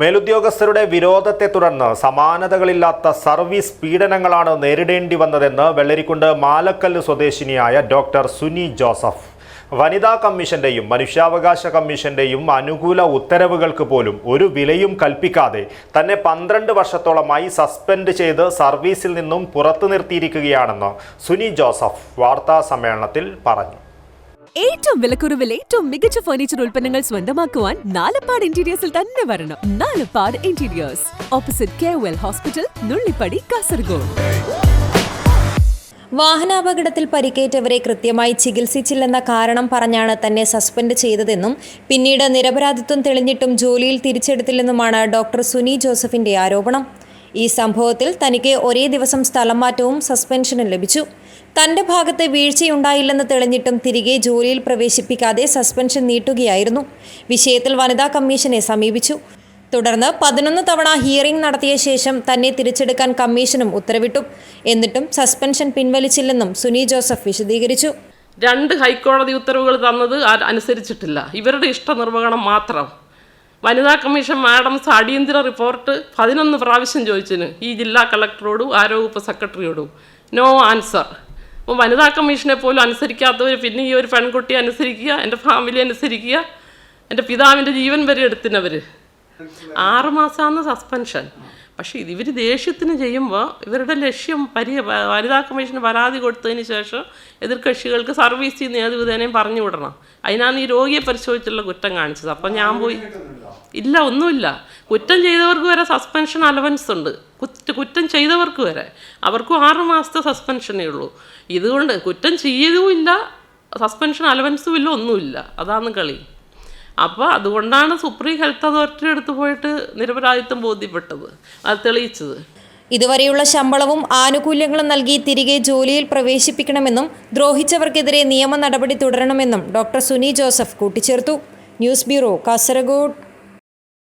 മേലുദ്യോഗസ്ഥരുടെ വിരോധത്തെ തുടർന്ന് സമാനതകളില്ലാത്ത സർവീസ് പീഡനങ്ങളാണ് നേരിടേണ്ടി വന്നതെന്ന് വെള്ളരിക്കുണ്ട് മാലക്കല്ല് സ്വദേശിനിയായ ഡോക്ടർ സുനി ജോസഫ്. വനിതാ കമ്മീഷന്റെയും മനുഷ്യാവകാശ കമ്മീഷന്റെയും അനുകൂല ഉത്തരവുകൾക്ക് പോലും ഒരു വിലയും കൽപ്പിക്കാതെ തന്നെ പന്ത്രണ്ട് വർഷത്തോളമായി സസ്പെൻഡ് ചെയ്ത് സർവീസിൽ നിന്നും പുറത്തു നിർത്തിയിരിക്കുകയാണെന്ന് സുനി ജോസഫ് വാർത്താ സമ്മേളനത്തിൽ പറഞ്ഞു. ഏറ്റവും വിലക്കുറവിൽ ഏറ്റവും മികച്ച ഫർണിച്ചർ ഉൽപ്പന്നങ്ങൾ സ്വന്തമാക്കുവാൻ നാലപ്പാട് ഇന്റീരിയേഴ്സിൽ തന്നെ വരണം. Nalappad interiors opposite K well hospital Nullippady Kasaragod. വാഹനാപകടത്തിൽ പരിക്കേറ്റവരെ കൃത്യമായി ചികിത്സിച്ചില്ലെന്ന കാരണം പറഞ്ഞാണ് തന്നെ സസ്പെൻഡ് ചെയ്തതെന്നും പിന്നീട് നിരപരാധിത്വം തെളിഞ്ഞിട്ടും ജോലിയിൽ തിരിച്ചെടുത്തില്ലെന്നുമാണ് ഡോക്ടർ സുനി ജോസഫിന്റെ ആരോപണം. ഈ സംഭവത്തിൽ തനിക്ക് ഒരേ ദിവസം സ്ഥലം മാറ്റവും സസ്പെൻഷനും ലഭിച്ചു. തന്റെ ഭാഗത്ത് വീഴ്ചയുണ്ടായില്ലെന്ന് തെളിഞ്ഞിട്ടും തിരികെ ജോലിയിൽ പ്രവേശിപ്പിക്കാതെ സസ്പെൻഷൻ നീട്ടുകയായിരുന്നു. വിഷയത്തിൽ വനിതാ കമ്മീഷനെ സമീപിച്ചു. തുടർന്ന് പതിനൊന്ന് തവണ ഹിയറിംഗ് നടത്തിയ ശേഷം തന്നെ തിരിച്ചെടുക്കാൻ കമ്മീഷനും ഉത്തരവിട്ടു. എന്നിട്ടും സസ്പെൻഷൻ പിൻവലിച്ചില്ലെന്നും സുനി ജോസഫ് വിശദീകരിച്ചു. രണ്ട് ഹൈക്കോടതി ഉത്തരവുകൾ തന്നത് അനുസരിച്ചിട്ടില്ല. ഇവരുടെ ഇഷ്ടനിർവഹണം മാത്രം. വനിതാ കമ്മീഷൻ മാഡം അടിയന്തര റിപ്പോർട്ട് പതിനൊന്ന് പ്രാവശ്യം ചോദിച്ചിന്. ഈ ജില്ലാ കളക്ടറോടും ആരോഗ്യ സെക്രട്ടറിയോടും നോ ആൻസർ അപ്പോൾ വനിതാ കമ്മീഷനെ പോലും അനുസരിക്കാത്തവർ പിന്നെ ഈ ഒരു പെൺകുട്ടിയെ അനുസരിക്കുക എന്റെ ഫാമിലി അനുസരിക്കുക എന്റെ പിതാവിന്റെ ജീവൻ വരെ എടുത്തിനവർ ആറുമാസമാണ് സസ്പെൻഷൻ പക്ഷേ ഇവർ ദേഷ്യത്തിന് ചെയ്യുമ്പോൾ ഇവരുടെ ലക്ഷ്യം പരി വനിതാ കമ്മീഷന് പരാതി കൊടുത്തതിന് ശേഷം എതിർകക്ഷികൾക്ക് ഏത് വിധേനയും പറഞ്ഞു വിടണം. അതിനാണ് ഈ രോഗിയെ പരിശോധിച്ചുള്ള കുറ്റം കാണിച്ചത്. അപ്പം ഞാൻ പോയി ഇല്ല ഒന്നുമില്ല. കുറ്റം ചെയ്തവർക്ക് വരെ സസ്പെൻഷൻ അലവൻസ് ഉണ്ട്. കുറ്റ കുറ്റം ചെയ്തവർക്ക് വരെ. അവർക്കും ആറ് മാസത്തെ സസ്പെൻഷനേ ഉള്ളൂ. ഇതുകൊണ്ട് കുറ്റം ചെയ്യതുമില്ല സസ്പെൻഷൻ അലവൻസും ഇല്ല ഒന്നുമില്ല. അതാണ് കളി. അപ്പോൾ അതുകൊണ്ടാണ് സുപ്രീം ഹെൽത്ത് അതോറിറ്റി അടുത്ത് പോയിട്ട് നിരപരാധിത്വം ബോധ്യപ്പെട്ടത്. അത് തെളിയിച്ചത്. ഇതുവരെയുള്ള ശമ്പളവും ആനുകൂല്യങ്ങളും നൽകി തിരികെ ജോലിയിൽ പ്രവേശിപ്പിക്കണമെന്നും ദ്രോഹിച്ചവർക്കെതിരെ നിയമ നടപടി തുടരണമെന്നും ഡോക്ടർ സുനി ജോസഫ് കൂട്ടിച്ചേർത്തു. News bureau Kasaragod.